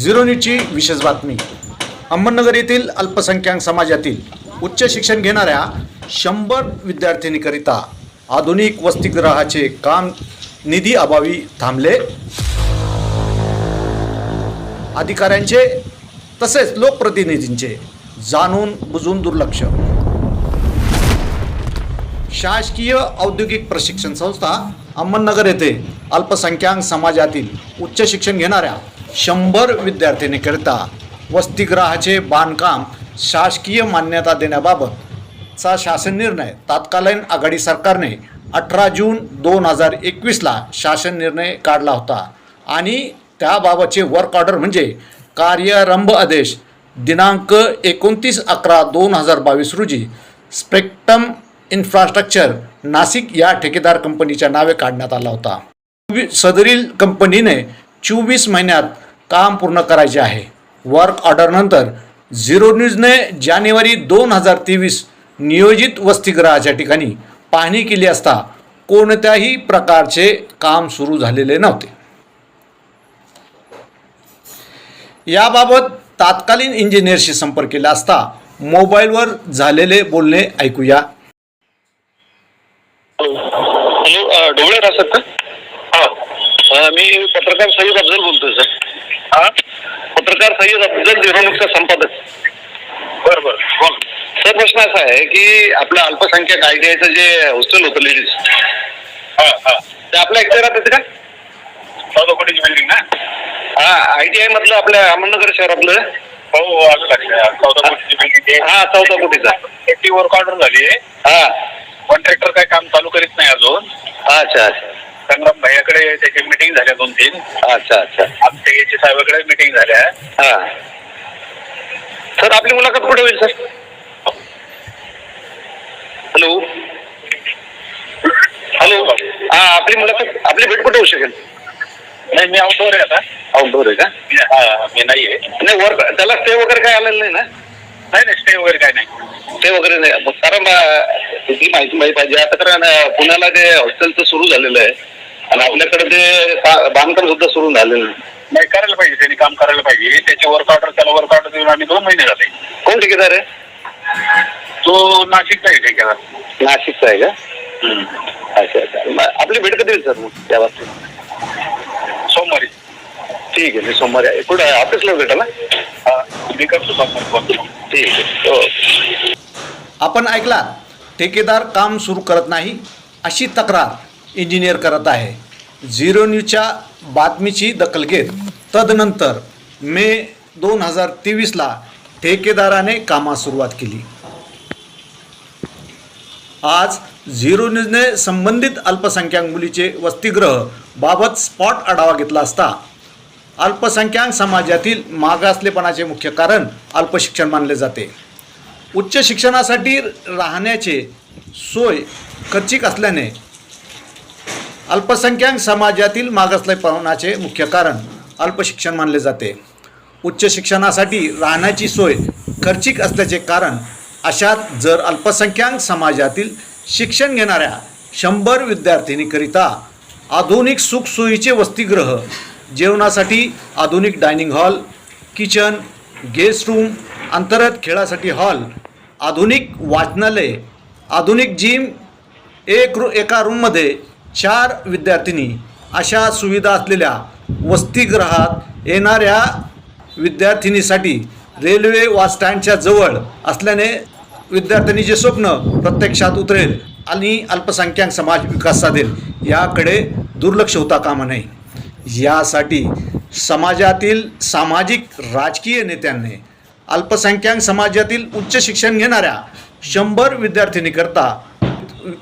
Zero न्यूजची विशेष बातमी. अहमदनगर येथील अल्पसंख्याक समाजातील उच्च शिक्षण घेणाऱ्या शंभर विद्यार्थिनीकरिता आधुनिक वसतिगृहाचे काम निधी अभावी थांबले. अधिकाऱ्यांचे तसेच लोकप्रतिनिधींचे जाणून बुजून दुर्लक्ष. शासकीय औद्योगिक प्रशिक्षण संस्था अहमदनगर येथे अल्पसंख्याक समाजातील उच्च शिक्षण घेणाऱ्या शंभर विद्यार्थिनीकरिता वसतिगृहाचे बांधकाम शासकीय मान्यता देण्याबाबतचा शासन निर्णय तात्कालीन आघाडी सरकारने अठरा जून दोन हजार एकवीसला शासन निर्णय काढला होता. आणि त्याबाबतचे वर्क ऑर्डर म्हणजे कार्यारंभ आदेश दिनांक एकोणतीस अकरा दोन हजार बावीस रोजी स्पेक्ट्रम इन्फ्रास्ट्रक्चर नाशिक या ठेकेदार कंपनीच्या नावे काढण्यात आला होता. सदरील कंपनीने चोवीस महिन्यात काम पूर्ण करायचे आहे. वर्क ऑर्डरनंतर झिरो न्यूजने जानेवारी दोन हजार तेवीस नियोजित वसतिगृहाच्या ठिकाणी पाहणी केली असता कोणत्याही प्रकारचे काम सुरू झालेले नव्हते. याबाबत तात्कालीन इंजिनियरशी संपर्क केला असता मोबाईलवर झालेले बोलणे ऐकूया. हॅलो डोळे का? मी पत्रकार सईद अफजल बोलतोय सर. हा? पत्रकार सय्यद अफजल झिरोनिकचा संपादक. बरं बरं. बोल. सर प्रश्न असा आहे की आपलं अल्पसंख्याक आयटीआयचं जे हॉस्टेल होतं लेडीज. हा हा. ते आपल्या एकटे राहतात का? चौदा कोटीची बिल्डिंग ना? हा आयटीआय मधलं आपल्या अहमदनगर शहरातलं. हो आलं लक्षात. चौदा कोटीची बिल्डिंग हा चौदा कोटीचा. एकटी वर्क ऑर्डर झाली हा. कॉन्ट्रॅक्टर काय काम चालू करीत नाही अजून. अच्छा अच्छा. संग्राम भैयाकडे त्याची मिटिंग झाल्या दोन तीन. अच्छा अच्छा. आमच्या याची साहेबाकडे मिटिंग झाल्या. हा. सर आपली मुलाखत कुठे होईल सर? हॅलो. हॅलो. हा आपली मुलाखत आपली भेट कुठे होऊ शकेल? नाही मी आउटडोर आहे आता. आउटडोर आहे का? हा मी नाही आहे. नाही वर्क त्याला स्टे वगैरे काय आलेलं नाही ना? नाही नाही स्टे वगैरे काय नाही. स्टे वगैरे नाही. कारण अं, तिथली माहिती माहिती पाहिजे. आता कारण अं, पुण्याला ते हॉस्टेलचं सुरू झालेलं आहे आणि आपल्याकडे ते बांधकाम सुद्धा सुरू झालेलं. नाही. करायला पाहिजे त्यांनी काम करायला पाहिजे. त्याचे वर्क ऑर्डर त्याला वर्क ऑर्डर देऊन आम्ही दोन महिने झाले. कोण ठेकेदार आहे? तो नाशिकचा आहे ठेकेदार. नाशिकचा आहे का? अच्छा अच्छा. मग आपली भेट कधी होईल सर मग त्या बाबतीत? सोमवारी. ठीक आहे मी सोमवारी आहे. कुठं आहे? ऑफिसला भेटा ना? हा, मी करतो सोमवारी ठीक आहे. हो. आपण ऐकला ठेकेदार काम सुरू करत नाही अशी तक्रार. इंजिनियर करत आहे. झिरो न्यूजच्या बातमीची दखल घेत तदनंतर मे दोन हजार तेवीसला ठेकेदाराने कामास सुरुवात केली. आज झिरो न्यूजने संबंधित अल्पसंख्याक मुलीचे वसतिगृह बाबत स्पॉट आढावा घेतला असता अल्पसंख्याक समाजातील मागासलेपणाचे मुख्य कारण अल्पशिक्षण मानले जाते. उच्च शिक्षणासाठी राहण्याचे सोय खर्चिक असल्याने अल्पसंख्याक समाजातील मागासलेपणाचे मुख्य कारण अल्पशिक्षण मानले जाते. उच्च शिक्षणासाठी राहण्याची सोय खर्चिक असल्याचे कारण अशात जर अल्पसंख्याक समाजातील शिक्षण घेणाऱ्या शंभर विद्यार्थिनीकरिता आधुनिक सुखसोयीचे वसतिगृह जेवणासाठी आधुनिक dining hall kitchen guest room अंतर्गत खेळासाठी हॉल आधुनिक वाचनालय आधुनिक जिम एक रू एका रूममध्ये चार विद्यार्थिनी अशा सुविधा असलेल्या वसतिगृहात येणाऱ्या विद्यार्थिनीसाठी रेल्वे वा स्टँडच्या जवळ असल्याने विद्यार्थिनीचे स्वप्न प्रत्यक्षात उतरेल आणि अल्पसंख्याक समाज विकास साधेल याकडे दुर्लक्ष होता कामा नये. यासाठी समाजातील सामाजिक राजकीय नेत्यांनी अल्पसंख्याक समाजातील उच्च शिक्षण घेणाऱ्या शंभर विद्यार्थिनीकरता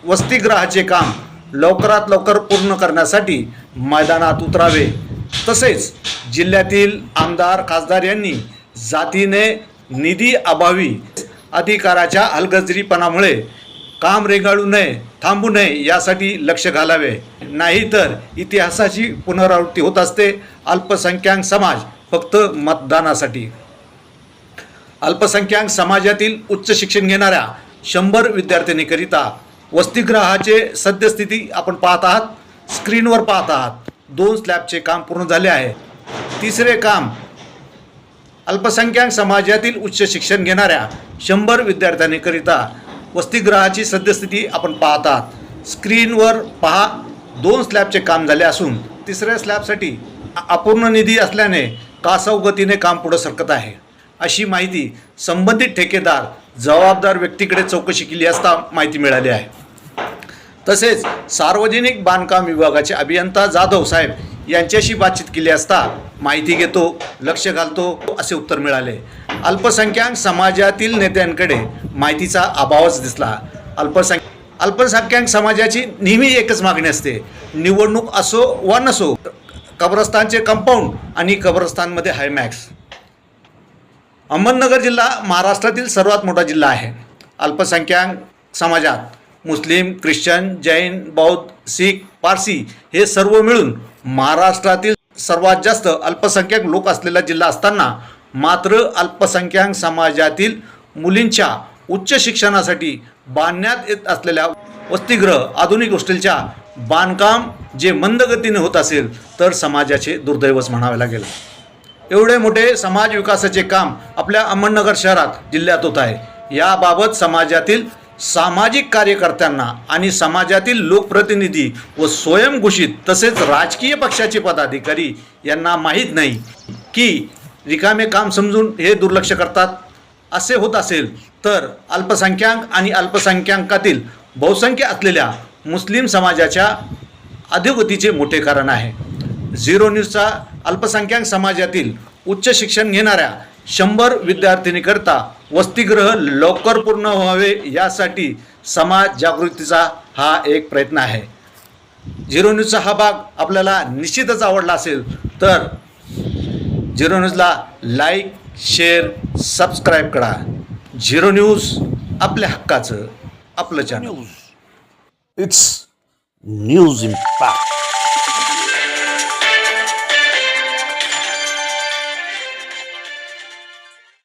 वसतिगृहाचे काम लवकरात लवकर पूर्ण करण्यासाठी मैदानात उतरावे. तसेच जिल्ह्यातील आमदार खासदार यांनी जातीने निधी अभावी अधिकाराच्या हलगजरीपणामुळे काम रेंगाळू नये थांबू नये यासाठी लक्ष घालावे. नाहीतर इतिहासाची पुनरावृत्ती होत असते. अल्पसंख्याक समाज फक्त मतदानासाठी. अल्पसंख्याक समाजातील उच्च शिक्षण घेणाऱ्या शंभर विद्यार्थिनीकरिता वसतिगृहाचे सद्यस्थिती आपण पाहत आहात. स्क्रीनवर पाहत आहात. दोन स्लॅबचे काम पूर्ण झाले आहे. तिसरे काम अल्पसंख्याक समाजातील उच्च शिक्षण घेणाऱ्या शंभर विद्यार्थ्यांकरिता वसतिगृहाची सद्यस्थिती आपण पाहत आहात. स्क्रीनवर पहा दोन स्लॅबचे काम झाले असून तिसऱ्या स्लॅबसाठी अपूर्ण निधी असल्याने कासव गतीने काम पुढं सरकत आहे. अशी माहिती संबंधित ठेकेदार जबाबदार व्यक्तीकडे चौकशी केली असता माहिती मिळाली आहे. तसेच सार्वजनिक बांधकाम विभागाचे अभियंता जाधव साहेब यांच्याशी बातचीत केली असता माहिती घेतो लक्ष घालतो असे उत्तर मिळाले. अल्पसंख्याक समाजातील नेत्यांकडे माहितीचा अभावच दिसला. अल्पसंख्या अल्पसंख्याक समाजाची नेहमी एकच मागणी असते. निवडणूक असो वा नसो कब्रस्तानचे कंपाऊंड आणि कब्रस्तानमध्ये हायमॅक्स अहमदनगर जिल्हा महाराष्ट्रातील सर्वात मोठा जिल्हा आहे. अल्पसंख्याक समाजात मुस्लिम ख्रिश्चन जैन बौद्ध शीख पारसी हे सर्व मिळून महाराष्ट्रातील सर्वात जास्त अल्पसंख्याक लोक असलेला जिल्हा असताना मात्र अल्पसंख्याक समाजातील मुलींच्या उच्च शिक्षणासाठी बांधण्यात येत असलेल्या वसतिगृह आधुनिक हॉस्टेलच्या बांधकाम जे मंद गतीने होत असेल तर समाजाचे दुर्दैवच म्हणावे लागेल. एवढे मोठे समाज विकासाचे काम आपल्या अहमदनगर शहरात जिल्ह्यात होत आहे. याबाबत समाजातील सामाजिक कार्यकर्त्यांना आणि समाजातील लोकप्रतिनिधी व स्वयंघोषित तसेच राजकीय पक्षाचे पदाधिकारी यांना माहीत नाही की रिकामे काम समजून हे दुर्लक्ष करतात. असे होत असेल तर अल्पसंख्याक आणि अल्पसंख्याकातील बहुसंख्य असलेल्या मुस्लिम समाजाच्या अधोगतीचे मोठे कारण आहे. झिरो न्यूजचा अल्पसंख्याक समाजातील उच्च शिक्षण घेणाऱ्या शंभर विद्यार्थिनीकरता वसतिगृह लवकर पूर्ण व्हावे यासाठी समाज जागृतीचा हा एक प्रयत्न आहे. झिरो न्यूजचा हा भाग आपल्याला निश्चितच आवडला असेल तर झिरो न्यूजला लाईक शेअर सबस्क्राईब करा. झिरो न्यूज आपल्या हक्काचं आपलं चॅनल. It's news impact